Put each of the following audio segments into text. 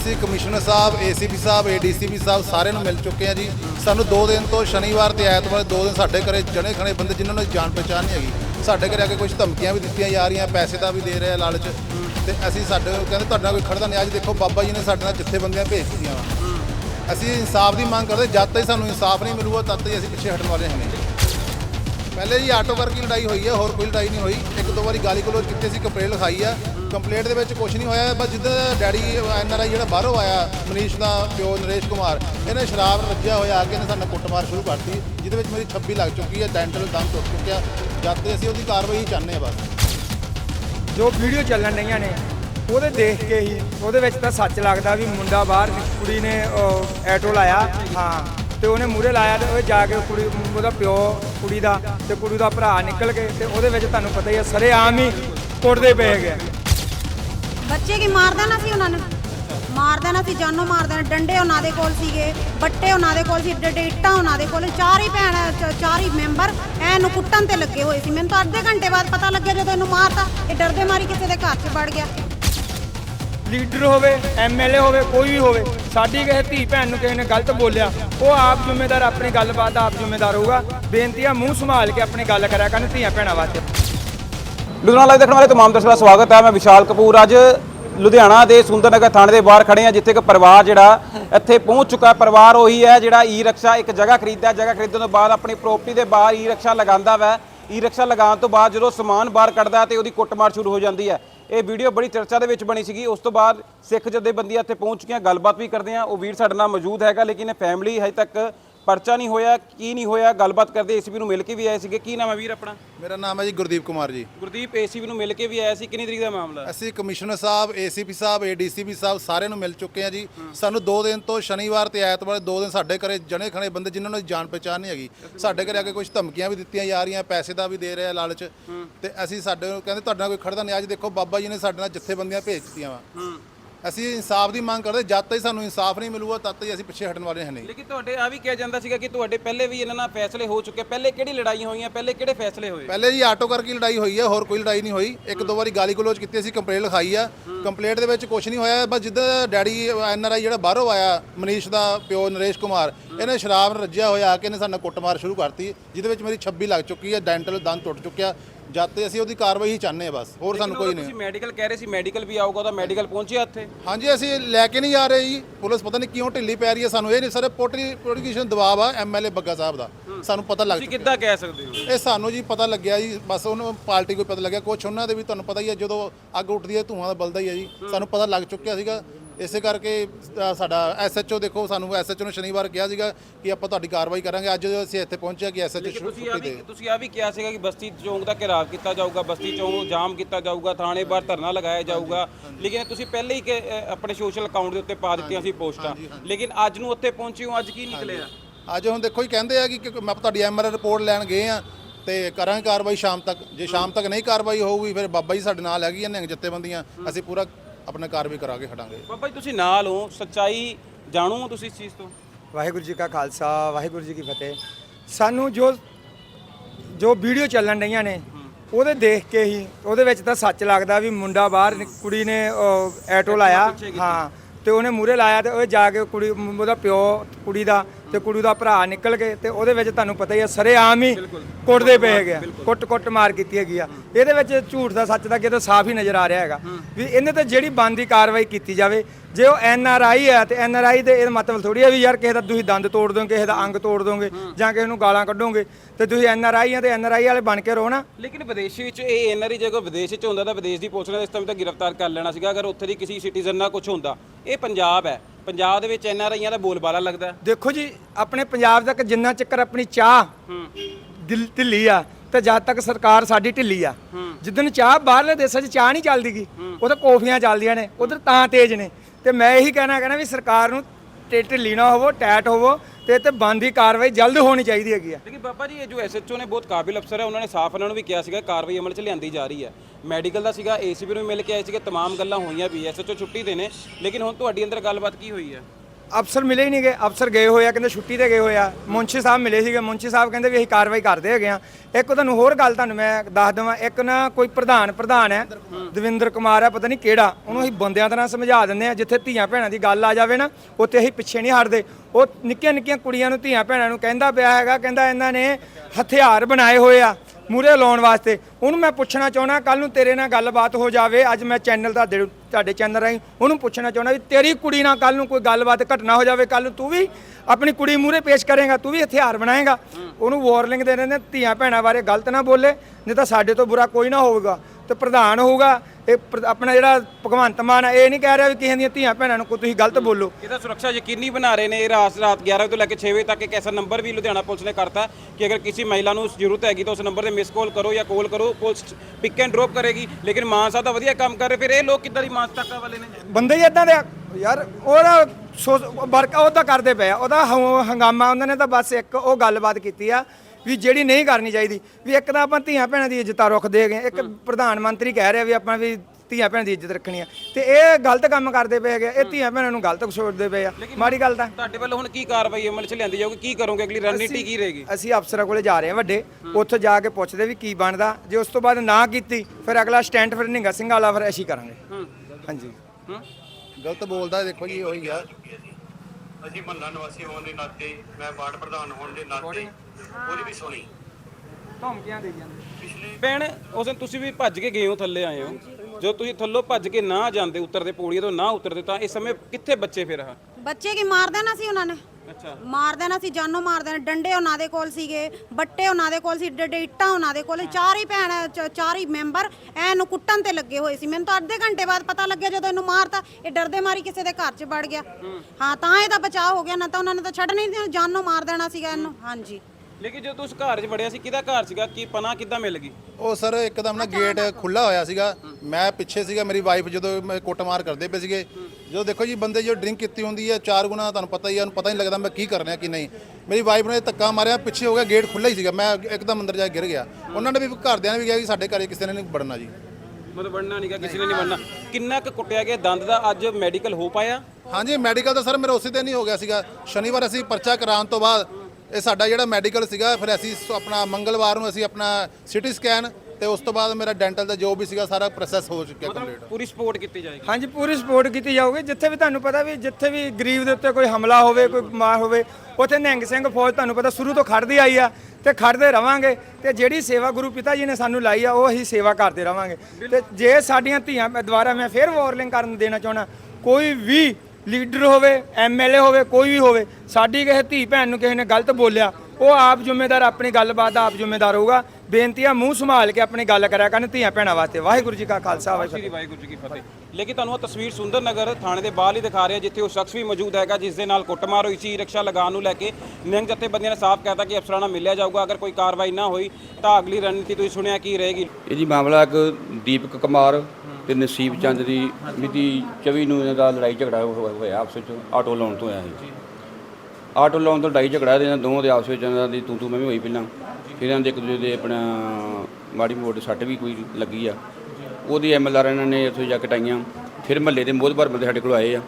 ਅਸੀਂ ਕਮਿਸ਼ਨਰ ਸਾਹਿਬ ਏਸੀਪੀ ਸਾਹਿਬ ਏਡੀਸੀਪੀ ਸਾਹਿਬ ਸਾਰਿਆਂ ਨੂੰ ਮਿਲ ਚੁੱਕੇ ਆ ਜੀ। ਸਾਨੂੰ 2 ਦਿਨ ਤੋਂ ਸ਼ਨੀਵਾਰ ਤੇ ਐਤਵਾਰ ਦੋ ਦਿਨ ਸਾਡੇ ਘਰੇ ਜਣੇ ਖਣੇ ਬੰਦੇ ਜਿਨ੍ਹਾਂ ਨੂੰ ਜਾਣ ਪਛਾਣ ਨਹੀਂ ਹੈਗੀ। ਸਾਡੇ ਘਰੇ ਆ ਕੇ ਕੁਝ ਧਮਕੀਆਂ ਵੀ ਦਿੱਤੀਆਂ ਜਾ ਰਹੀਆਂ, ਪੈਸੇ ਦਾ ਵੀ ਦੇ ਰਿਹਾ ਲਾਲਚ। ਤੇ ਅਸੀਂ ਸਾਡੇ ਕਹਿੰਦੇ ਤੁਹਾਡੇ ਨਾਲ ਕੋਈ ਖੜਦਾ ਨਹੀਂ। ਅੱਜ ਦੇਖੋ ਬਾਬਾ ਜੀ ਨੇ ਸਾਡੇ ਨਾਲ ਜਥੇਬੰਦੀਆਂ ਭੇਜ ਦਿੱਤੀਆਂ। ਵਾ ਅਸੀਂ ਇਨਸਾਫ ਦੀ ਮੰਗ ਕਰਦੇ, ਜਦ ਤੱਕ ਸਾਨੂੰ ਇਨਸਾਫ ਨਹੀਂ ਮਿਲੂਗਾ, ਤਦ ਤੱਕ ਅਸੀਂ ਪਿੱਛੇ ਹਟਣ ਵਾਲੇ ਹਾਂ ਪਹਿਲੇ ਜੀ ਆਟੋ ਵਰਕ ਦੀ ਲੜਾਈ ਹੋਈ ਹੈ, ਹੋਰ ਕੋਈ ਲੜਾਈ ਨਹੀਂ ਹੋਈ। ਇੱਕ ਦੋ ਵਾਰੀ ਗਾਲੀ ਗਲੋਚ ਕੀਤੀ ਸੀ, ਕੰਪਲੇਂਟ ਲਿਖਾਈ ਆ। ਕੰਪਲੇਂਟ ਦੇ ਵਿੱਚ ਕੁਝ ਨਹੀਂ ਹੋਇਆ, ਬਸ ਜਿੱਦਾਂ ਡੈਡੀ, ਐਨ ਆਰ ਆਈ ਜਿਹੜਾ ਬਾਹਰੋਂ ਆਇਆ, ਮਨੀਸ਼ ਦਾ ਪਿਓ ਨਰੇਸ਼ ਕੁਮਾਰ, ਇਹਨੇ ਸ਼ਰਾਬ ਰੱਜਿਆ ਹੋਇਆ, ਆ ਕੇ ਇਹਨੇ ਸਾਨੂੰ ਕੁੱਟਮਾਰ ਸ਼ੁਰੂ ਕਰਤੀ, ਜਿਹਦੇ ਵਿੱਚ ਮੇਰੀ 26 ਲੱਗ ਚੁੱਕੀ ਹੈ, ਡੈਂਟਲ ਦਮ ਟੁੱਟ ਚੁੱਕਿਆ, ਜਦ ਤੇ ਅਸੀਂ ਉਹਦੀ ਕਾਰਵਾਈ ਚਾਹੁੰਦੇ ਹਾਂ ਬਸ। ਜੋ ਵੀਡੀਓ ਚੱਲਣ ਡਈਆਂ ਨੇ, ਉਹਦੇ ਦੇਖ ਕੇ ਹੀ, ਉਹਦੇ ਵਿੱਚ ਤਾਂ ਸੱਚ ਲੱਗਦਾ ਵੀ ਮੁੰਡਾ ਬਾਹਰ ਕੁੜੀ ਨੇ ਐਟੋ ਲਾਇਆ, ਹਾਂ, ਤੇ ਉਹਨੇ ਮੂਰੇ ਲਾਇਆ ਤੇ ਉਹ ਜਾ ਕੇ ਕੁੜੀ, ਉਹਦਾ ਪਿਓ, ਕੁੜੀ ਦਾ, ਤੇ ਕੁੜੀ ਦਾ ਭਰਾ ਨਿਕਲ ਕੇ ਤੇ ਉਹਦੇ ਵਿੱਚ ਤੁਹਾਨੂੰ ਪਤਾ ਹੀ ਹੈ, ਸਰੇ ਆਮ ਹੀ ਕੁੱਟਦੇ ਪਏ ਗਏ ਬੱਚੇ ਕੀ ਮਾਰ ਦੇਣਾ ਸੀ ਉਹਨਾਂ ਨੇ? ਮਾਰ ਦੇਣਾ ਸੀ, ਜਾਨੋਂ ਮਾਰ ਦੇਣਾ ਡੰਡੇ ਉਹਨਾਂ ਦੇ ਕੋਲ ਸੀਗੇ, ਬੱਟੇ ਉਹਨਾਂ ਦੇ ਕੋਲ ਸੀ ਡੰਡੇ ਇੱਟਾਂ ਉਹਨਾਂ ਦੇ ਕੋਲ, ਚਾਰ ਹੀ ਭੈਣ ਚਾਰ ਹੀ ਮੈਂਬਰ ਇਹਨੂੰ ਕੁੱਟਣ ਤੇ ਲੱਗੇ ਹੋਏ ਸੀ। ਮੈਨੂੰ ਤਾਂ ਅੱਧੇ ਘੰਟੇ ਬਾਅਦ ਪਤਾ ਲੱਗਿਆ ਜਦੋਂ ਇਹਨੂੰ ਮਾਰਤਾ, ਇਹ ਡਰਦੇ ਮਾਰੀ ਕਿਸੇ ਦੇ ਘਰ 'ਚ ਵੜ ਗਿਆ। ਲੀਡਰ ਹੋਵੇ ਐਮਐਲਏ ਹੋਵੇ, ਕੋਈ ਵੀ ਹੋਵੇ, ਸਾਡੀ ਕਿਸੇ ਧੀ ਭੈਣ ਨੂੰ ਕਿਸੇ ਨੇ ਗਲਤ ਬੋਲਿਆ, ਉਹ ਆਪ ਜ਼ਿੰਮੇਦਾਰ ਆਪਣੀ ਗੱਲਬਾਤ ਦਾ ਆਪ ਜ਼ਿੰਮੇਦਾਰ ਹੋਊਗਾ। ਬੇਨਤੀ ਆ ਮੂੰਹ ਸੰਭਾਲ ਕੇ ਆਪਣੀ ਗੱਲ ਕਰਿਆ ਕਰਨ ਧੀਆਂ ਭੈਣਾਂ ਵਾਸਤੇ। ਲੁਧਿਆਣਾ ਲਾਈਵ ਦੇਖਣ ਵਾਲੇ ਤਮਾਮ ਦਰਸ਼ਕਾਂ ਦਾ ਸਵਾਗਤ ਹੈ। ਮੈਂ ਵਿਸ਼ਾਲ ਕਪੂਰ ਅੱਜ ਲੁਧਿਆਣਾ ਦੇ ਸੁੰਦਰਨਗਰ ਥਾਣੇ ਦੇ ਬਾਹਰ ਖੜੇ ਆ ਜਿੱਥੇ ਇੱਕ ਪਰਿਵਾਰ ਜਿਹੜਾ ਇੱਥੇ ਪਹੁੰਚ ਚੁੱਕਾ ਪਰਿਵਾਰ ਉਹੀ ਹੈ ਜਿਹੜਾ ਈ ਰਿਕਸ਼ਾ ਇੱਕ ਜਗ੍ਹਾ ਖਰੀਦਦਾ ਜਗ੍ਹਾ ਖਰੀਦਣ ਤੋਂ ਬਾਅਦ ਆਪਣੀ ਪ੍ਰਾਪਰਟੀ ਦੇ ਬਾਹਰ ਈ ਰਿਕਸ਼ਾ ਲਗਾਉਂਦਾ ਵੈ। ਈ ਰਿਕਸ਼ਾ ਲਗਾਉਣ ਤੋਂ ਬਾਅਦ ਜਦੋਂ ਸਮਾਨ ਬਾਹਰ ਕੱਢਦਾ ਤੇ ਉਹਦੀ ਕੁੱਟਮਾਰ ਸ਼ੁਰੂ ਹੋ ਜਾਂਦੀ ਹੈ। ਇਹ ਵੀਡੀਓ ਬੜੀ ਚਰਚਾ ਦੇ ਵਿੱਚ ਬਣੀ ਸੀਗੀ। ਉਸ ਤੋਂ ਬਾਅਦ ਸਿੱਖ ਜਥੇਬੰਦੀਆਂ ਇੱਥੇ ਪਹੁੰਚ ਚੁੱਕੀਆਂ। ਗੱਲਬਾਤ ਵੀ ਕਰਦੇ ਆ ਉਹ ਵੀਰ ਸਾਡੇ ਨਾਲ ਮੌਜੂਦ ਹੈਗਾ, ਲੇਕਿਨ ਇਹ ਫੈਮਿਲੀ ਹਜੇ ਤੱਕ ਪਰਚਾ ਨਹੀਂ ਹੋਇਆ ਕੀ ਨਹੀਂ ਹੋਇਆ ਗੱਲਬਾਤ ਕਰਦੇ ਏਸੀਬੀ ਨੂੰ ਮਿਲ ਕੇ ਵੀ ਆਏ ਸੀਗੇ। ਕੀ ਨਾਮ ਹੈ ਵੀਰ ਆਪਣਾ? ਮੇਰਾ ਨਾਮ ਹੈ ਜੀ ਗੁਰਦੀਪ ਕੁਮਾਰ ਜੀ। ਗੁਰਦੀਪ ਏਸੀਬੀ ਨੂੰ ਮਿਲ ਕੇ ਵੀ ਆਇਆ ਸੀ। ਕਿੰਨੀ ਤਰੀਕ ਦਾ ਮਾਮਲਾ? ਅਸੀਂ ਕਮਿਸ਼ਨਰ ਸਾਹਿਬ ਏਸੀਪੀ ਸਾਹਿਬ ਏਡੀਸੀਪੀ ਸਾਹਿਬ ਸਾਰਿਆਂ ਨੂੰ ਮਿਲ ਚੁੱਕੇ ਆ ਜੀ। ਸਾਨੂੰ 2 ਦਿਨ ਤੋਂ ਸ਼ਨੀਵਾਰ ਤੇ ਐਤਵਾਰ ਦੋ ਦਿਨ ਸਾਡੇ ਘਰੇ ਜਣੇ ਖਣੇ ਬੰਦੇ ਜਿਨ੍ਹਾਂ ਨੂੰ ਜਾਣ ਪਛਾਣ ਨਹੀਂ ਹੈਗੀ। ਸਾਡੇ ਘਰੇ ਆ ਕੇ ਕੁਝ ਧਮਕੀਆਂ ਵੀ ਦਿੱਤੀਆਂ ਜਾ ਰਹੀਆਂ ਪੈਸੇ ਦਾ ਵੀ ਦੇ ਰਹੇ ਲਾਲਚ। ਤੇ ਅਸੀਂ ਸਾਡੇ ਨੂੰ ਕਹਿੰਦੇ ਤੁਹਾਡੇ ਨਾਲ ਕੋਈ ਖੜਦਾ ਨਹੀਂ। ਅੱਜ ਦੇਖੋ ਬਾਬਾ ਜੀ ਨੇ ਸਾਡੇ ਨਾਲ ਜਥੇਬੰਦੀਆਂ ਭੇਜ ਦਿੱਤੀਆਂ ਵਾ। ਅਸੀਂ ਇਨਸਾਫ ਦੀ ਮੰਗ ਕਰਦੇ ਜਦ ਤੱਕ ਸਾਨੂੰ ਇਨਸਾਫ ਨਹੀਂ ਮਿਲੂਗਾ ਤਦ ਤੱਕ ਅਸੀਂ ਪਿੱਛੇ ਹਟਣ ਵਾਲੇ ਹਾਂ ਨਹੀਂ। ਲੇਕਿਨ ਤੁਹਾਡੇ ਆ ਵੀ ਕਿਹਾ ਜਾਂਦਾ ਸੀਗਾ ਕਿ ਤੁਹਾਡੇ ਪਹਿਲੇ ਵੀ ਇਹਨਾਂ ਨਾਲ ਫੈਸਲੇ ਹੋ ਚੁੱਕੇ ਪਹਿਲੇ ਕਿਹੜੀ ਲੜਾਈਆਂ ਹੋਈਆਂ ਪਹਿਲੇ ਕਿਹੜੇ ਫੈਸਲੇ ਹੋਏ? ਪਹਿਲੇ ਜੀ ਆਟੋ ਕਰਕੇ ਲੜਾਈ ਹੋਈ ਹੈ ਹੋਰ ਕੋਈ ਲੜਾਈ ਨਹੀਂ ਹੋਈ। ਇੱਕ ਦੋ ਵਾਰੀ ਗਾਲੀ ਗਲੋਚ ਕੀਤੀ ਸੀ ਕੰਪਲੇਂਟ ਲਿਖਾਈ ਆ। ਕੰਪਲੇਂਟ ਦੇ ਵਿੱਚ ਕੁਝ ਨਹੀਂ ਹੋਇਆ ਬਸ ਜਿੱਦਾਂ ਡੈਡੀ ਐਨ ਆਰ ਆਈ ਜਿਹੜਾ ਬਾਹਰੋਂ ਆਇਆ ਮਨੀਸ਼ ਦਾ ਪਿਓ ਨਰੇਸ਼ ਕੁਮਾਰ ਇਹਨੇ ਸ਼ਰਾਬ ਰੱਜਿਆ ਹੋਇਆ ਆ ਕੇ ਇਹਨੇ ਸਾਡੇ ਨਾਲ ਕੁੱਟਮਾਰ ਸ਼ੁਰੂ ਕਰਤੀ ਜਿਹਦੇ ਵਿੱਚ ਮੇਰੀ 26 ਲੱਗ ਚੁੱਕੀ ਹੈ ਡੈਂਟਲ ਦੰਦ ਟੁੱਟ ਚੁੱਕਿਆ ਜਦ ਤੇ ਅਸੀਂ ਉਹਦੀ ਕਾਰਵਾਈ ਹੀ ਚਾਹੁੰਦੇ ਆ ਬਸ ਹੋਰ ਸਾਨੂੰ ਕੋਈ ਨਹੀਂ। ਤੁਸੀਂ ਮੈਡੀਕਲ ਕਹਿ ਰਹੇ ਸੀ ਮੈਡੀਕਲ ਵੀ ਆਊਗਾ ਉਹਦਾ ਮੈਡੀਕਲ ਪਹੁੰਚਿਆ ਇੱਥੇ। ਹਾਂਜੀ ਅਸੀਂ ਲੈ ਕੇ ਨਹੀਂ ਆ ਰਹੇ ਜੀ। ਪੁਲਿਸ ਪਤਾ ਨਹੀਂ ਕਿਉਂ ਢਿੱਲੀ ਪੈ ਰਹੀ ਹੈ ਸਾਨੂੰ ਇਹ ਨਹੀਂ ਸਰ ਪੋਟੀ ਪ੍ਰੋਡਿਊਸ਼ਨ ਦਬਾਅ ਆ ਐਮਐਲਏ ਬੱਗਾ ਸਾਹਿਬ ਦਾ। ਸਾਨੂੰ ਪਤਾ ਲੱਗ ਤੁਸੀਂ ਕਿੱਦਾਂ ਕਹਿ ਸਕਦੇ ਹੋ? ਇਹ ਸਾਨੂੰ ਜੀ ਪਤਾ ਲੱਗਿਆ ਜੀ ਬਸ ਉਹਨੂੰ ਪਾਰਟੀ ਕੋਈ ਪਤਾ ਲੱਗਿਆ ਕੁਛ ਉਹਨਾਂ ਦੇ ਵੀ ਤੁਹਾਨੂੰ ਪਤਾ ਹੀ ਹੈ ਜਦੋਂ ਅੱਗ ਉੱਠਦੀ ਹੈ ਧੂਆਂ ਦਾ ਬਲਦਾ ਹੀ ਹੈ ਜੀ। ਸਾਨੂੰ ਪਤਾ ਲੱਗ ਚੁੱਕਿਆ ਸੀਗਾ ਇਸੇ ਕਰਕੇ ਅ, ਸਾਡਾ ਐਸਐਚਓ ਦੇਖੋ ਸਾਨੂੰ ਐਸਐਚਓ ਨੂੰ ਸ਼ਨੀਵਾਰ ਕਿਹਾ ਸੀਗਾ ਕਿ ਆਪਾਂ ਤੁਹਾਡੀ ਕਾਰਵਾਈ ਕਰਾਂਗੇ। ਅੱਜ ਅਸੀਂ ਇੱਥੇ ਪਹੁੰਚਿਆ ਕਿ ਐਸਐਚਓ ਤੁਸੀਂ ਆ ਛੁੱਟੀ ਵੀ ਦੇ। ਤੁਸੀਂ ਆ ਵੀ ਕਿਹਾ ਸੀਗਾ ਕਿ ਬਸਤੀ ਚੌਂਕ ਦਾ ਘੇਰਾਵ ਕੀਤਾ ਜਾਊਗਾ ਬਸਤੀ ਚੌਂਕ ਜਾਮ ਕੀਤਾ ਜਾਊਗਾ ਥਾਣੇ ਬਾਹਰ ਧਰਨਾ ਲਗਾਇਆ ਜਾਊਗਾ। ਲੇਕਿਨ ਤੁਸੀਂ ਪਹਿਲੇ ਹੀ ਕਿ, ਅ, ਆਪਣੇ ਸੋਸ਼ਲ ਅਕਾਊਂਟ ਦੇ ਉੱਤੇ ਪਾ ਦਿੱਤੀਆਂ ਸੀ ਪੋਸਟਾਂ। ਲੇਕਿਨ ਅੱਜ ਨੂੰ ਉੱਥੇ ਪਹੁੰਚੇ ਹੋ ਅੱਜ ਕੀ ਨਿਕਲਿਆ? ਅੱਜ ਹੁਣ ਦੇਖੋ ਹੀ ਕਹਿੰਦੇ ਆ ਕਿ ਕਿ ਮੈਂ ਤੁਹਾਡੀ ਐਮਆਰਆਈ ਰਿਪੋਰਟ ਲੈਣ ਗਏ ਆ ਤੇ ਕਰਾਂਗੇ ਕਾਰਵਾਈ ਸ਼ਾਮ ਤੱਕ। ਜੇ ਸ਼ਾਮ ਤੱਕ ਨਹੀਂ ਕਾਰਵਾਈ ਹੋਊਗੀ ਫਿਰ ਬਾਬਾ ਜੀ ਸਾਡੇ ਨਾਲ ਹੈਗੀ ਆ ਨਿਹੰਗ ਜਥੇਬੰਦੀਆਂ ਅਸੀਂ ਪੂਰਾ ਆਪਣਾ ਕਾਰਵਾਈ ਕਰਾ ਕੇ ਹਟਾਂਗੇ। ਬਾਬਾ ਜੀ ਤੁਸੀਂ ਨਾਲ ਹੋ ਸੱਚਾਈ ਜਾਣੂ ਹੋ ਤੁਸੀਂ ਇਸ ਚੀਜ਼ ਤੋਂ? ਵਾਹਿਗੁਰੂ ਜੀ ਕਾ ਖਾਲਸਾ ਵਾਹਿਗੁਰੂ ਜੀ ਕੀ ਫਤਿਹ। ਸਾਨੂੰ ਜੋ ਜੋ ਵੀਡੀਓ ਚੱਲਣ ਡਈਆਂ ਨੇ ਉਹਦੇ ਦੇਖ ਕੇ ਹੀ ਉਹਦੇ ਵਿੱਚ ਤਾਂ ਸੱਚ ਲੱਗਦਾ ਵੀ ਮੁੰਡਾ ਬਾਹਰ ਨਿ- ਕੁੜੀ ਨੇ ਉਹ, ਐਟੋ ਲਾਇਆ। ਹਾਂ ਤੇ ਉਹਨੇ ਮੂਰੇ ਲਾਇਆ ਤੇ ਉਹ ਜਾ ਕੇ ਕੁੜੀ ਉਹਦਾ ਪਿਓ ਕੁੜੀ ਦਾ ਤੇ ਕੁੜੀ ਦਾ ਭਰਾ ਨਿਕਲ ਕੇ ਤੇ ਉਹਦੇ ਵਿੱਚ ਤੁਹਾਨੂੰ ਪਤਾ ਹੀ ਹੈ ਸਰੇ ਆਮ ਹੀ ਕੁੱਟਦੇ ਪਏ ਗਿਆ ਕੁੱਟ ਕੁੱਟ ਮਾਰ ਕੀਤੀ ਹੈਗੀ ਆ। ਇਹਦੇ ਵਿੱਚ ਝੂਠ ਦਾ ਸੱਚ ਦਾ ਕਿਤੇ ਸਾਫ਼ ਹੀ ਨਜ਼ਰ ਆ ਰਿਹਾ ਹੈਗਾ। ਵੀ ਇਹਨੇ ਤੇ ਜਿਹੜੀ ਬੰਦੀ ਕਾਰਵਾਈ ਕੀਤੀ ਜਾਵੇ ਜੇ ਉਹ ਐਨ ਆਰ ਆਈ ਹੈ ਤੇ ਐਨ ਆਰ ਆਈ ਦੇ ਇਹਦਾ ਮਤਲਬ ਥੋੜੀ ਹੈ ਵੀ ਯਾਰ ਕਿਸੇ ਦਾ ਤੁਸੀਂ ਦੰਦ ਤੋੜ ਦੋਗੇ ਕਿਸੇ ਦਾ ਅੰਗ ਤੋੜ ਦੋਗੇ ਜਾਂ ਕਿਸੇ ਨੂੰ ਗਾਲਾਂ ਕੱਢੋਗੇ ਤੇ ਤੁਸੀਂ ਐਨ ਆਰ ਆਈ ਆ ਤੇ ਐਨ ਆਰ ਆਈ ਵਾਲੇ ਬਣ ਕੇ ਰਹੋ ਨਾ। ਲੇਕਿਨ ਵਿਦੇਸ਼ ਵਿੱਚ ਇਹ ਐਨਆਰਈ ਜੇ ਕੋਈ ਵਿਦੇਸ਼ ਵਿੱਚ ਹੁੰਦਾ ਤਾਂ ਵਿਦੇਸ਼ ਦੀ ਪੁਲਿਸ ਨੇ ਇਸ ਟਾਈਮ ਤਾਂ ਗ੍ਰਿਫਤਾਰ ਕਰ ਲੈਣਾ ਸੀਗਾ ਅਗਰ ਉੱਥੇ ਦੀ ਕਿਸੇ ਸਿਟੀਜ਼ਨ ਨਾਲ ਕੁਝ ਹੁੰਦਾ। ਇਹ ਪੰਜਾਬ ਹੈ। ਪੰਜਾਬ ਦੇ ਵਿੱਚ ਐਨਆਰਆਈਆਂ ਦਾ ਬੋਲਬਾਲਾ ਲੱਗਦਾ। ਦੇਖੋ ਜੀ ਆਪਣੇ ਪੰਜਾਬ ਤੱਕ ਜਿੰਨਾ ਚੱਕਰ ਆਪਣੀ ਚਾਹ ਦਿਲ ਢਿੱਲੀ ਆ ਤੇ ਜਦ ਤੱਕ ਸਰਕਾਰ ਸਾਡੀ ਢਿੱਲੀ ਆ। ਜਿੱਦਨ ਚਾਹ ਬਾਹਰਲੇ ਦੇਸ਼ਾਂ 'ਚ ਚਾਹ ਨਹੀਂ ਚੱਲਦੀਗੀ ਉਹ ਤਾਂ ਕੌਫੀਆਂ ਚੱਲਦੀਆਂ ਨੇ ਉਧਰ ਤਾਂ ਤੇਜ਼ ਨੇ। ਤੇ ਮੈਂ ਇਹੀ ਕਹਿਣਾ ਕਹਿਣਾ ਵੀ ਸਰਕਾਰ ਨੂੰ ਢਿ- ਢਿੱਲੀ ਨਾ ਹੋਵੋ ਟੈਟ ਹੋਵੋ ਤੇ ਤੇ ਬੰਦੀ ਕਾਰਵਾਈ ਜਲਦ ਹੋਣੀ ਚਾਹੀਦੀ ਹੈਗੀ ਆ ਲੇਕਿਨ ਬਾਬਾ ਜੀ ਇਹ ਜੋ ਐਸਐਚਓ ਨੇ ਬਹੁਤ ਕਾਬਿਲ ਅਫਸਰ ਹੈ ਉਹਨਾਂ ਨੇ ਸਾਫ਼ ਇਹਨਾਂ ਨੂੰ ਵੀ ਕਿਹਾ ਸੀਗਾ ਕਾਰਵਾਈ ਅਮਲ 'ਚ ਲਿਆਂਦੀ ਜਾ ਰਹੀ ਹੈ ਮੈਡੀਕਲ ਦਾ ਸੀਗਾ ਏਸੀਬੀ ਨੂੰ ਮਿਲ ਕੇ ਆਏ ਸੀਗੇ तमाम ਗੱਲਾਂ ਹੋਈਆਂ ਵੀ ਐਸਐਚਓ ਛੁੱਟੀ ਦੇ ਨੇ ਲੇਕਿਨ ਹੁਣ ਤੁਹਾਡੀ ਅੰਦਰ ਗੱਲਬਾਤ ਕੀ ਹੋਈ ਹੈ ਅਫਸਰ ਮਿਲੇ ਹੀ ਨਹੀਂ ਗਏ। ਅਫਸਰ ਗਏ ਹੋਏ ਆ, ਕਹਿੰਦੇ ਛੁੱਟੀ ਤੇ ਗਏ ਹੋਏ ਆ। ਮੁੰਸ਼ੀ ਸਾਹਿਬ ਮਿਲੇ ਸੀਗੇ। ਮੁੰਸ਼ੀ ਸਾਹਿਬ ਕਹਿੰਦੇ ਵੀ ਅਸੀਂ ਕਾਰਵਾਈ ਕਰਦੇ ਹੈਗੇ ਆ। ਇੱਕ ਤੁਹਾਨੂੰ ਹੋਰ ਗੱਲ ਤੁਹਾਨੂੰ ਮੈਂ ਦੱਸ ਦਵਾਂ। ਇੱਕ ਨਾ ਕੋਈ ਪ੍ਰਧਾਨ ਪ੍ਰਧਾਨ ਹੈ, ਦਵਿੰਦਰ ਕੁਮਾਰ ਹੈ, ਪਤਾ ਨਹੀਂ ਕਿਹੜਾ। ਉਹਨੂੰ ਅਸੀਂ ਬੰਦਿਆਂ ਤਰ੍ਹਾਂ ਸਮਝਾ ਦਿੰਦੇ ਆ, ਜਿੱਥੇ ਧੀਆਂ ਭੈਣਾਂ ਦੀ ਗੱਲ ਆ ਜਾਵੇ ਨਾ, ਉੱਥੇ ਅਸੀਂ ਪਿੱਛੇ ਨਹੀਂ ਹਟਦੇ। ਉਹ ਨਿੱਕੀਆਂ ਨਿੱਕੀਆਂ ਕੁੜੀਆਂ ਨੂੰ, ਧੀਆਂ ਭੈਣਾਂ ਨੂੰ ਕਹਿੰਦਾ ਪਿਆ ਹੈਗਾ, ਕਹਿੰਦਾ ਇਹਨਾਂ ਨੇ ਹਥਿਆਰ ਬਣਾਏ ਹੋਏ ਆ। ਮੂਰੇ ਲਾਉਣ ਵਾਸਤੇ। ਉਹਨੂੰ ਮੈਂ ਪੁੱਛਣਾ ਚਾਹਣਾ ਕੱਲ ਨੂੰ ਤੇਰੇ ਨਾਲ ਗੱਲਬਾਤ ਹੋ ਜਾਵੇ, ਅੱਜ ਮੈਂ ਚੈਨਲ ਤੁਹਾਡੇ ਤੁਹਾਡੇ ਚੈਨਲ ਰਾਹੀਂ ਉਹਨੂੰ ਪੁੱਛਣਾ ਚਾਹਣਾ ਵੀ ਤੇਰੀ ਕੁੜੀ ਨਾਲ ਕੱਲ ਨੂੰ ਕੋਈ ਗੱਲਬਾਤ, ਘਟਨਾ ਹੋ ਜਾਵੇ ਕੱਲ ਨੂੰ ਤੂੰ ਵੀ ਆਪਣੀ ਕੁੜੀ ਮੂਰੇ ਪੇਸ਼ ਕਰੇਗਾ, ਤੂੰ ਵੀ ਹਥਿਆਰ ਬਣਾਏਗਾ। ਉਹਨੂੰ ਵਾਰਨਿੰਗ ਦੇ ਰਹੇ ਨੇ, ਧੀਆਂ ਭੈਣਾਂ ਬਾਰੇ ਗਲਤ ਨਾ ਬੋਲੇ, ਨਹੀਂ ਤਾਂ ਸਾਡੇ ਤੋਂ ਬੁਰਾ ਕੋਈ ਨਾ ਹੋਵੇਗਾ ਤੇ ਪ੍ਰਧਾਨ ਹੋਊਗਾ ਇਹ ਪ੍ਰ- ਆਪਣਾ ਜਿਹੜਾ ਭਗਵੰਤ ਮਾਨ ਹੈ ਇਹ ਨਹੀਂ ਕਹਿ ਰਿਹਾ ਵੀ ਕਿਸੇ ਦੀਆਂ ਧੀਆਂ ਭੈਣਾਂ ਨੂੰ ਕੋਈ ਤੁਸੀਂ ਗਲਤ ਬੋਲੋ। ਇਹਦਾ ਸੁਰੱਖਿਆ ਯਕੀਨੀ ਬਣਾ ਰਹੇ ਨੇ ਇਹ ਰਾਤ ਰਾਤ 11 ਵਜੇ ਤੋਂ ਲੈ ਕੇ 6 ਵਜੇ ਤੱਕ ਇੱਕ ਐਸਾ ਨੰਬਰ ਵੀ ਲੁਧਿਆਣਾ ਪੁਲਿਸ ਨੇ ਕਰਤਾ ਕਿ ਅਗਰ ਕਿਸੇ ਮਹਿਲਾ ਨੂੰ ਜ਼ਰੂਰਤ ਹੈਗੀ ਤਾਂ ਉਸ ਨੰਬਰ ਤੇ ਮਿਸ ਕਾਲ ਕਰੋ ਜਾਂ ਕਾਲ ਕਰੋ ਪੁਲਿਸ ਪਿਕ ਐਂਡ ਡ੍ਰੌਪ ਕਰੇਗੀ। ਲੇਕਿਨ ਮਾਨ ਸਾਹਿਬ ਤਾਂ ਵਧੀਆ ਕੰਮ ਕਰ ਰਹੇ ਫਿਰ ਇਹ ਲੋਕ ਕਿੱਦਾਂ ਦੀ ਮਾਨਸਤਾਕਾ ਵਾਲੇ ਨੇ? ਬੰਦੇ ਹੀ ਇਦਾਂ ਦੇ ਆ। ਯਾਰ ਉਹਦਾ ਵਰਕ ਉਹ ਤਾਂ ਕਰਦੇ ਪਏ ਆ ਉਹਦਾ ਹੰ- ਹੰਗਾਮਾ ਉਹਨਾਂ ਨੇ ਤਾਂ ਬਸ ਇੱਕ ਉਹ ਗੱਲਬਾਤ ਕੀਤੀ ਆ ਵੀ ਜਿਹੜੀ ਨਹੀਂ ਕਰਨੀ ਚਾਹੀਦੀ ਵੀ ਇੱਕ ਤਾਂ ਆਪਾਂ ਧੀਆਂ ਭੈਣਾਂ ਦੀ ਇੱਜ਼ਤਾਂ ਰੁੱਖਦੇ ਹੈਗੇ ਇੱਕ ਪ੍ਰਧਾਨ ਮੰਤਰੀ ਕਹਿ ਰਿਹਾ ਵੀ ਆਪਾਂ ਵੀ ਧੀਆਂ ਭੈਣਾਂ ਦੀ ਇੱਜ਼ਤ ਰੱਖਣੀ ਆ। ਤੇ ਇਹ ਗਲਤ ਕੰਮ ਕਰਦੇ ਪਏ ਹੈਗੇ ਇਹ ਧੀਆਂ ਭੈਣਾਂ ਨੂੰ ਗਲਤ ਛੋੜਦੇ ਪਏ ਆ। ਮਾੜੀ ਗੱਲ ਤਾਂ। ਤੁਹਾਡੇ ਵੱਲੋਂ ਹੁਣ ਕੀ ਕਾਰਵਾਈ ਅਮਲ 'ਚ ਲਿਆਂਦੀ ਜਾਊਗੀ? ਕੀ ਕਰੋਗੇ? ਅਗਲੀ ਰਣਨੀਤੀ ਕੀ ਰਹੇਗੀ? ਅਸੀਂ ਅਫਸਰਾਂ ਕੋਲੇ ਜਾ ਰਹੇ ਹਾਂ ਵੱਡੇ। ਉੱਥੇ ਜਾ ਕੇ ਪੁੱਛਦੇ ਵੀ ਕੀ ਬਣਦਾ। ਜੇ ਉਸ ਤੋਂ ਬਾਅਦ ਨਾ ਕੀਤੀ ਫਿਰ ਅਗਲਾ ਸਟੈਂਡ ਫਿਰ ਨਿੰਗਾ ਸਿੰਘ ਵਾਲਾ ਫਿਰ ਅਸੀਂ ਕਰਾਂਗੇ। ਹਾਂਜੀ। ਹੂੰ। ਗਲਤ ਬੋਲਦਾ ਦੇਖੋ ਜੀ ਉਹੀ ਆ। ਅਸੀਂ ਮਹੱਲਾ ਨਿਵਾਸੀ ਹੋਣ ਦੇ ਨਾਤੇ ਮੈਂ ਵਾਰਡ ਪ੍ਰਧਾਨ ਹੋਣ ਦੇ ਨਾਤੇ ਉਹਦੀ ਵੀ ਸੁਣੀ ਧਮਕੀਆਂ ਦੇ ਜਾਂਦੇ। ਭੈਣ ਉਸ ਦਿਨ ਤੁਸੀਂ ਵੀ ਭੱਜ ਕੇ ਗਏ ਹੋ ਥੱਲੇ ਆਏ ਹੋ। ਜੋ ਤੁਸੀਂ ਥੱਲੋਂ ਭੱਜ ਕੇ ਨਾ ਜਾਂਦੇ ਉਤਰਦੇ ਪੌੜੀਆਂ ਤੋਂ ਨਾ ਉਤਰਦੇ ਤਾਂ ਇਸ ਸਮੇਂ ਕਿੱਥੇ ਬੱਚੇ ਫਿਰ ਆ? ਬੱਚੇ ਕੀ ਮਾਰ ਦੇਣਾ ਸੀ ਉਹਨਾਂ ਨੇ? ਅੱਛਾ। ਮਾਰ ਦੇਣਾ ਸੀ ਜਾਨੋਂ ਮਾਰ ਦੇਣਾ। ਡੰਡੇ ਉਹਨਾਂ ਦੇ ਕੋਲ ਸੀਗੇ ਬੱਟੇ ਉਹਨਾਂ ਦੇ ਕੋਲ ਸੀ ਡੇ ਡੇ ਇੱਟਾਂ ਉਹਨਾਂ ਦੇ ਕੋਲ। ਚਾਰ ਹੀ ਭੈਣ ਚ- ਚਾਰ ਹੀ ਮੈਂਬਰ ਐਨੂੰ ਕੁੱਟਣ ਤੇ ਲੱਗੇ ਹੋਏ ਸੀ। ਮੈਨੂੰ ਤਾਂ ਅੱਧੇ ਘੰਟੇ ਬਾਅਦ ਪਤਾ ਲੱਗਿਆ ਜਦੋਂ ਇਹਨੂੰ ਮਾਰਤਾ ਇਹ ਡਰਦੇ ਮਾਰੀ ਕਿਸੇ ਦੇ ਘਰ 'ਚ ਵੜ ਗਿਆ। ਹਾਂ। ਤਾਂ ਇਹਦਾ ਬਚਾਅ ਹੋ ਗਿਆ ਨਾ ਤਾਂ ਉਹਨਾਂ ਨੇ ਤਾਂ ਛੱਡ ਨਹੀਂ ਦਿੱਤੀ ਜਾਨੋਂ ਮਾਰ ਦੇਣਾ ਸੀਗਾ ਇਹਨੂੰ। ਹਾਂਜੀ। ਲੇਕਿਨ ਜਦੋਂ ਤੁਸੀਂ ਘਰ 'ਚ ਵੜਿਆ ਸੀ ਕਿਹਦਾ ਘਰ ਸੀਗਾ? ਕੀ ਪਨਾ ਕਿੱਦਾਂ ਮਿਲ ਗਈ? ਉਹ ਸਰ ਇੱਕਦਮ ਨਾ ਗੇਟ ਖੁੱਲਾ ਹੋਇਆ ਸੀਗਾ। ਮੈਂ ਪਿੱਛੇ ਸੀਗਾ ਮੇਰੀ ਵਾਈਫ ਜਦੋਂ ਮੈਂ ਕੁੱਟਮਾਰ ਕਰਦੇ ਪਏ ਸੀਗੇ। ਜਦੋਂ ਦੇਖੋ ਜੀ ਬੰਦੇ ਜੋ ਡਰਿੰਕ ਕੀਤੀ ਹੁੰਦੀ ਹੈ ਚਾਰ ਗੁਣਾ ਤੁਹਾਨੂੰ ਪਤਾ ਹੀ ਹੈ ਉਹਨੂੰ ਪਤਾ ਨਹੀਂ ਲੱਗਦਾ ਮੈਂ ਕੀ ਕਰਨਾ ਕੀ ਨਹੀਂ। ਮੇਰੀ ਵਾਈਫ ਨੇ ਧੱਕਾ ਮਾਰਿਆ ਪਿੱਛੇ ਹੋ ਗਿਆ ਗੇਟ ਖੁੱਲਾ ਹੀ ਸੀਗਾ। ਮੈਂ ਇੱਕਦਮ ਅੰਦਰ ਜਾ ਕੇ ਗਿਰ ਗਿਆ। ਉਹਨਾਂ ਨੇ ਵੀ ਘਰਦਿਆਂ ਨੇ ਵੀ ਕਿਹਾ ਕਿ ਸਾਡੇ ਘਰੇ ਕਿਸੇ ਨੇ ਨਹੀਂ ਵੜਨਾ ਜੀ। ਮਤਲਬ ਵੜਨਾ ਨਹੀਂਗਾ ਕਿਸੇ ਨੇ ਨਹੀਂ ਵੜਨਾ। ਕਿੰਨਾ ਕੁ ਕੁੱਟਿਆ ਗਿਆ? ਦੰਦ ਦਾ ਅੱਜ ਮੈਡੀਕਲ ਹੋ ਪਾਇਆ? ਹਾਂਜੀ ਮੈਡੀਕਲ ਤਾਂ ਸਰ ਮੇਰਾ ਉਸੇ ਦਿਨ ਹੀ ਹੋ ਗਿਆ ਸੀਗਾ। ਸ਼ਨੀਵਾਰ ਅਸੀਂ ਪਰਚਾ ਕਰਾਉਣ ਤੋਂ ਬਾਅਦ ਇਹ ਸਾਡਾ ਜਿਹੜਾ ਮੈਡੀਕਲ ਸੀਗਾ ਫਿਰ ਅਸੀਂ ਸ- ਆਪਣਾ ਮੰਗਲਵਾਰ ਨੂੰ ਅਸੀਂ ਆਪਣਾ ਸਿਟੀ ਸਕੈਨ ਤੇ ਉਸ ਤੋਂ ਬਾਅਦ ਮੇਰਾ ਡੈਂਟਲ ਦਾ ਜੋ ਵੀ ਸੀਗਾ ਸਾਰਾ ਪ੍ਰੋਸੈਸ ਹੋ ਚੁੱਕਿਆ ਕੰਪਲੀਟ ਪੂਰੀ ਸਪੋਰਟ ਕੀਤੀ ਜਾਏਗੀ। ਹਾਂਜੀ ਪੂਰੀ ਸਪੋਰਟ ਕੀਤੀ ਜਾਊਗੀ। ਜਿੱਥੇ ਵੀ ਤੁਹਾਨੂੰ ਪਤਾ ਵੀ ਜਿੱਥੇ ਵੀ ਗਰੀਬ ਦੇ ਉੱਤੇ ਕੋਈ ਹਮਲਾ ਹੋਵੇ ਕੋਈ ਬਿਮਾਰ ਹੋਵੇ ਉੱਥੇ ਨਿਹੰਗ ਸਿੰਘ ਫੌਜ ਤੁਹਾਨੂੰ ਪਤਾ ਸ਼ੁਰੂ ਤੋਂ ਖੜਦੀ ਆਈ ਆ ਤੇ ਖੜਦੇ ਰਵਾਂਗੇ ਤੇ ਜਿਹੜੀ ਸੇਵਾ ਗੁਰੂ ਪਿਤਾ ਜੀ ਨੇ ਸਾਨੂੰ ਲਾਈ ਆ ਉਹ ਅਸੀਂ ਸੇਵਾ ਕਰਦੇ ਰਵਾਂਗੇ। ਤੇ ਜੇ ਸਾਡੀਆਂ ਧੀਆਂ ਮੈਂ ਦੁਬਾਰਾ ਮੈਂ ਫੇਰ ਵਾਰਨਿੰਗ ਕਰਨ ਦੇਣਾ ਚਾਹਣਾ ਕੋਈ ਵੀ ਲੀਡਰ ਹੋਵੇ ਐਮਐਲਏ ਹੋਵੇ ਕੋਈ ਵੀ ਹੋਵੇ ਸਾਡੀ ਕਿਸੇ ਧੀ ਭੈਣ ਨੂੰ ਕਿਸੇ ਨੇ ਗਲਤ ਬੋਲਿਆ ਉਹ ਆਪ ਜ਼ਿੰਮੇਦਾਰ ਆਪਣੀ ਗੱਲਬਾਤ ਦਾ ਆਪ ਜ਼ਿੰਮੇਦਾਰ ਹੋਊਗਾ। ਬੇਨਤੀ ਆ ਮੂੰਹ ਸੰਭਾਲ ਕੇ ਆਪਣੀ ਗੱਲ ਕਰਿਆ ਕਰਨ ਧੀਆਂ ਭੈਣਾਂ ਵਾਸਤੇ। ਵਾਹਿਗੁਰੂ ਜੀ ਕਾ ਖਾਲਸਾ ਵਾਹਿਗੁਰੂ ਸ੍ਰੀ ਵਾਹਿਗੁਰੂ ਜੀ ਕੀ ਫਤਿਹ। ਲੇਕਿਨ ਤੁਹਾਨੂੰ ਉਹ ਤਸਵੀਰ ਸੁੰਦਰ ਨਗਰ ਥਾਣੇ ਦੇ ਬਾਹਰ ਹੀ ਦਿਖਾ ਰਿਹਾ ਜਿੱਥੇ ਉਹ ਸ਼ਖਸ ਵੀ ਮੌਜੂਦ ਹੈਗਾ ਜਿਸ ਦੇ ਨਾਲ ਕੁੱਟਮਾਰ ਹੋਈ ਸੀ ਰਿਕਸ਼ਾ ਲਗਾਉਣ ਨੂੰ ਲੈ ਕੇ ਨਿਹੰਗ ਜਥੇਬੰਦੀਆਂ ਨੇ ਸਾਫ਼ ਕਹਿਤਾ ਕਿ ਅਫਸਰਾਂ ਨਾਲ ਮਿਲਿਆ ਜਾਊਗਾ। ਅਗਰ ਕੋਈ ਕਾਰਵਾਈ ਨਾ ਹੋਈ ਤਾਂ ਅਗਲੀ ਰਣਨੀਤੀ ਤੁਸੀਂ ਸੁਣਿਆ ਕੀ ਰਹੇਗੀ? ਇਹ ਜੀ ਮਾਮਲਾ ਇੱਕ ਦੀਪਕ ਕੁਮਾਰ ਤੇ ਨਸੀਬ ਚੰਦ ਦੀ ਮਿਤੀ 24 ਨੂੰ ਇਹਨਾਂ ਦਾ ਲੜਾਈ ਝਗੜਾ ਹੋ- ਹੋਇਆ, ਆਪਸ ਵਿੱਚ ਆਟੋ ਲਾਉਣ ਤੋਂ ਆਇਆ ਸੀ। ਆਟੋ ਲਾਉਣ ਤੋਂ ਲੜਾਈ ਝਗੜਾ ਇਹਨਾਂ ਦੋਵਾਂ ਦੇ ਆਪਸ ਵਿੱਚ ਇਹਨਾਂ ਦੀ ਤੂੰ ਤੂੰ ਮੈਂ ਵੀ ਹੋਈ ਪਹਿਲਾਂ। ਫਿਰ ਇਹਨਾਂ ਦੇ ਇੱਕ ਦੂਜੇ ਦੇ ਆਪਣਾ ਮਾੜੀ ਮੋਟੀ ਸੱਟ ਵੀ ਕੋਈ ਲੱਗੀ ਆ। ਉਹਦੀ ਐਮਐਲਆਰ ਇਹਨਾਂ ਨੇ ਉੱਥੇ ਜਾ ਕੇ ਟਾਈਆਂ। ਫਿਰ ਮਹੱਲੇ ਦੇ ਮੋਹਤਬਰ ਬੰਦੇ ਸਾਡੇ ਕੋਲ ਆਏ ਆ।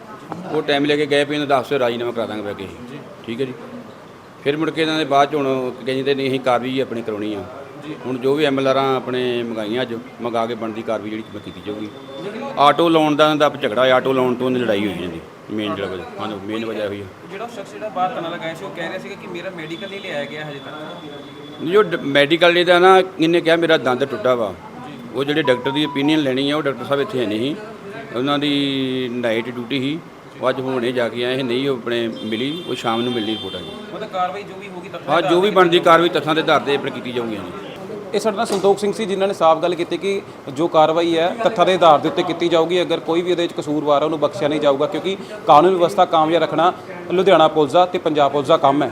ਉਹ ਟਾਈਮ ਲੈ ਕੇ ਗਏ ਵੀ ਇਹਨਾਂ ਦਾ ਆਪਸ ਰਾਜੀਨਾਮਾ ਕਰਾ ਦਾਂਗੇ ਬੈ ਕੇ ਠੀਕ ਹੈ ਜੀ। ਫਿਰ ਮੁੜ ਕੇ ਇਹਨਾਂ ਦੇ ਬਾਅਦ ਚ ਹੁਣ ਕਹਿੰਦੇ ਨਹੀਂ ਅਸੀਂ ਕਾਰਵਾਈ ਆਪਣੀ ਕਰਾਉਣੀ ਆ। ਹੁਣ ਜੋ ਵੀ ਐਮਐਲਆਰਾਂ ਆਪਣੇ ਮੰਗਾਈਆਂ ਅੱਜ ਮੰਗਾ ਕੇ ਬਣਦੀ ਕਾਰਵਾਈ ਜਿਹੜੀ ਮੈਂ ਕੀਤੀ ਜਾਊਗੀ। ਆਟੋ ਲਾਉਣ ਦਾ ਦਾ ਝਗੜਾ ਆਟੋ ਲਾਉਣ ਤੋਂ ਲੜਾਈ ਹੋਈ ਜਾਂਦੀ ਮੇਨ ਜਿਹੜਾ ਵਜ੍ਹਾ ਹਾਂ ਮੇਨ ਵਜ੍ਹਾ ਹੋਈ ਜਿਹੜਾ ਸ਼ਖਸ ਜਿਹੜਾ ਬਾਹਰ ਤਨਾ ਲਗਾਇਆ ਸੀ ਉਹ ਕਹਿ ਰਿਹਾ ਸੀ ਕਿ ਮੇਰਾ ਮੈਡੀਕਲ ਨਹੀਂ ਲਿਆਇਆ ਗਿਆ ਹਜੇ ਤੱਕ। ਜੋ ਮੈਡੀਕਲ ਦੇ ਦਾ ਨਾ ਇਹਨੇ ਕਿਹਾ ਮੇਰਾ ਦੰਦ ਟੁੱਟਾ ਵਾ। ਉਹ ਜਿਹੜੇ ਡਾਕਟਰ ਦੀ ਓਪੀਨੀਅਨ ਲੈਣੀ ਆ ਉਹ ਡਾਕਟਰ ਸਾਹਿਬ ਇੱਥੇ ਹੈ ਨਹੀਂ ਸੀ। ਉਹਨਾਂ ਦੀ ਨਾਈਟ ਡਿਊਟੀ ਸੀ। ਉਹ ਅੱਜ ਹੁਣੇ ਜਾ ਕੇ ਆਏ ਸੀ, ਨਹੀਂ ਉਹ ਆਪਣੇ ਮਿਲੀ ਉਹ ਸ਼ਾਮ ਨੂੰ ਮਿਲਣੀ ਰਿਪੋਰਟ ਆ ਜੀ। ਮਤਲਬ ਕਾਰਵਾਈ ਜੋ ਵੀ ਹੋਗੀ ਤਾਂ ਹਾਂ ਜੋ ਵੀ ਬਣਦੀ ਕਾਰਵਾਈ ਤੱਥਾਂ ਦੇ ਆਧਾਰ ਤੇ ਆਪਣੇ ਕੀਤੀ ਜਾਊਗੀ ਜੀ ਇਹ ਸਾਡੇ ਨਾਲ ਸੰਤੋਖ ਸਿੰਘ ਸੀ ਜਿਨ੍ਹਾਂ ਨੇ ਸਾਫ਼ ਗੱਲ ਕੀਤੀ ਕਿ ਜੋ ਕਾਰਵਾਈ ਹੈ ਤੱਥਾਂ ਦੇ ਆਧਾਰ ਦੇ ਉੱਤੇ ਕੀਤੀ ਜਾਊਗੀ। ਅਗਰ ਕੋਈ ਵੀ ਇਹਦੇ ਵਿੱਚ ਕਸੂਰਵਾਰ ਹੈ ਉਹਨੂੰ ਬਖਸ਼ਿਆ ਨਹੀਂ ਜਾਊਗਾ ਕਿਉਂਕਿ ਕਾਨੂੰਨ ਵਿਵਸਥਾ ਕਾਮਯਾਬ ਰੱਖਣਾ ਲੁਧਿਆਣਾ ਪੁਲਿਸ ਦਾ ਤੇ ਪੰਜਾਬ ਪੁਲਿਸ ਦਾ ਕੰਮ ਹੈ।